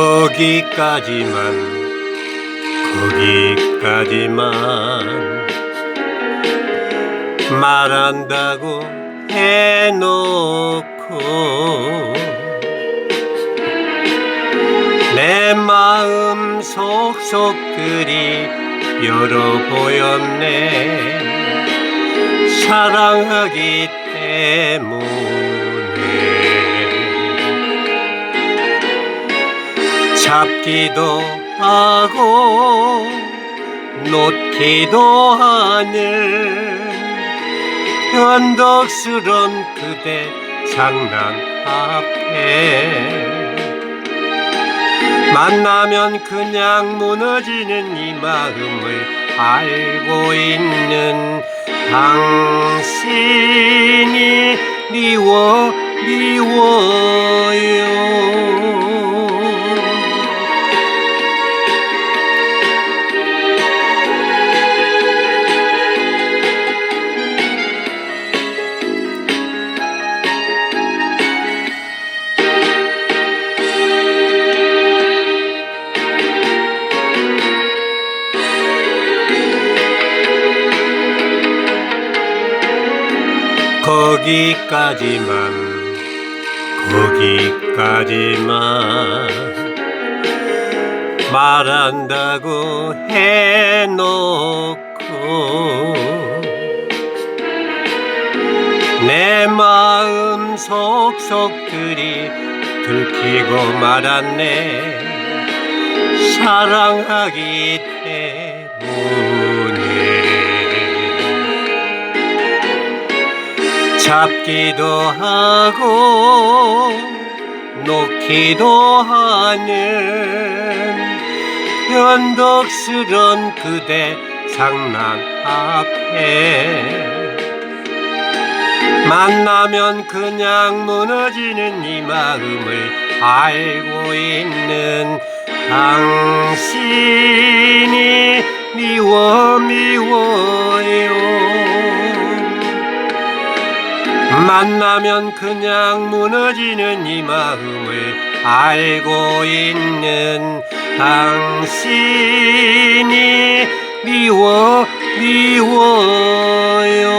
거기까지만 거기까지만 말한다고 해놓고 내 마음 속속들이 여러 보였네. 사랑하기 때문 잡기도 하고 놓기도 하는 변덕스런 그대 장난 앞에 만나면 그냥 무너지는 이 마음을 알고 있는 당신이 미워 미워 거기까지만 거기까지만 말한다고 해놓고 내 마음 속속들이 들키고 말았네. 사랑하기 때문 잡기도 하고 놓기도 하는 변덕스런 그대 장난 앞에 만나면 그냥 무너지는 이 마음을 알고 있는 당신 만나면 그냥 무너지는 이 마음을 알고 있는 당신이 미워 미워요